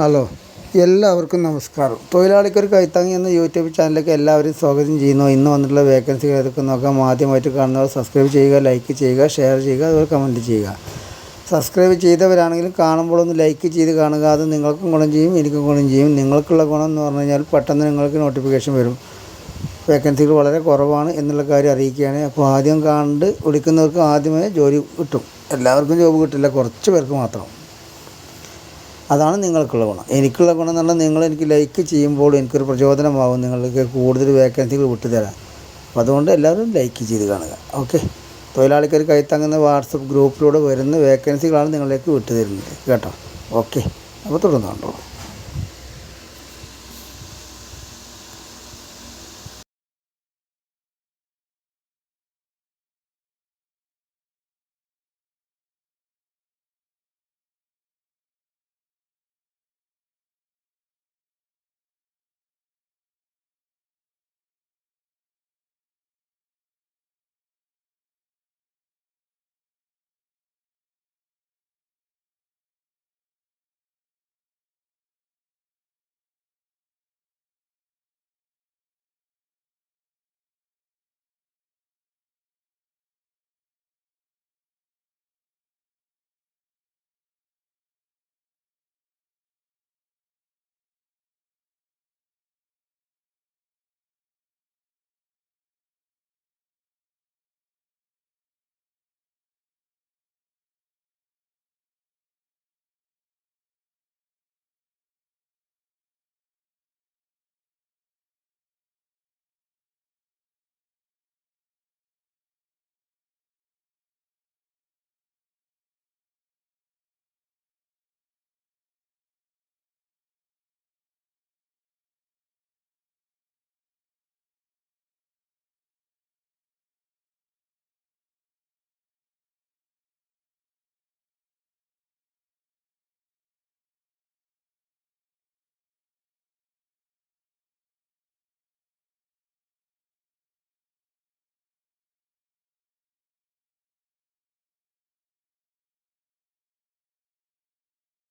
Hello എല്ലാവർക്കും നമസ്കാരം. തൊഴിലാളിക്കൊരു കൈത്താങ്ങി എന്ന യൂട്യൂബ് ചാനലിലേക്ക് എല്ലാവരും സ്വാഗതം ചെയ്യുന്നു. ഇന്ന് വന്നിട്ടുള്ള വേക്കൻസികൾ ഏതൊക്കെ നോക്കാം ആദ്യമായിട്ട് കാണുന്നവർ സബ്സ്ക്രൈബ് ചെയ്യുക ലൈക്ക് ചെയ്യുക ഷെയർ ചെയ്യുക അതുപോലെ കമന്റ് ചെയ്യുക. സബ്സ്ക്രൈബ് ചെയ്തവരാണെങ്കിലും കാണുമ്പോഴൊന്ന് ലൈക്ക് ചെയ്ത് കാണുക. അത് നിങ്ങൾക്കും ഗുണം ചെയ്യും എനിക്കും ഗുണം ചെയ്യും. നിങ്ങൾക്കുള്ള ഗുണം എന്ന് പറഞ്ഞു കഴിഞ്ഞാൽ പെട്ടെന്ന് നിങ്ങൾക്ക് നോട്ടിഫിക്കേഷൻ വരും. വേക്കൻസികൾ വളരെ കുറവാണ് എന്നുള്ള കാര്യം അറിയിക്കുകയാണ്. അപ്പോൾ ആദ്യം കണ്ട് വിളിക്കുന്നവർക്ക് ആദ്യമേ ജോലി കിട്ടും. എല്ലാവർക്കും ജോബ് കിട്ടില്ല കുറച്ച് പേർക്ക് മാത്രം. അതാണ് നിങ്ങൾക്കുള്ള ഗുണം. എനിക്കുള്ള ഗുണം എന്ന് പറഞ്ഞാൽ നിങ്ങൾ എനിക്ക് ലൈക്ക് ചെയ്യുമ്പോൾ എനിക്കൊരു പ്രചോദനമാകും നിങ്ങൾക്ക് കൂടുതൽ വേക്കൻസികൾ വിട്ടുതരാൻ. അപ്പോൾ അതുകൊണ്ട് എല്ലാവരും ലൈക്ക് ചെയ്ത് കാണുക. ഓക്കെ തൊഴിലാളിക്കൊരു കൈത്തങ്ങുന്ന വാട്സപ്പ് ഗ്രൂപ്പിലൂടെ വരുന്ന വേക്കൻസികളാണ് നിങ്ങളിലേക്ക് വിട്ടുതരുന്നത്. കേട്ടോ? ഓക്കെ അപ്പോൾ തുടർന്ന് കണ്ടോളൂ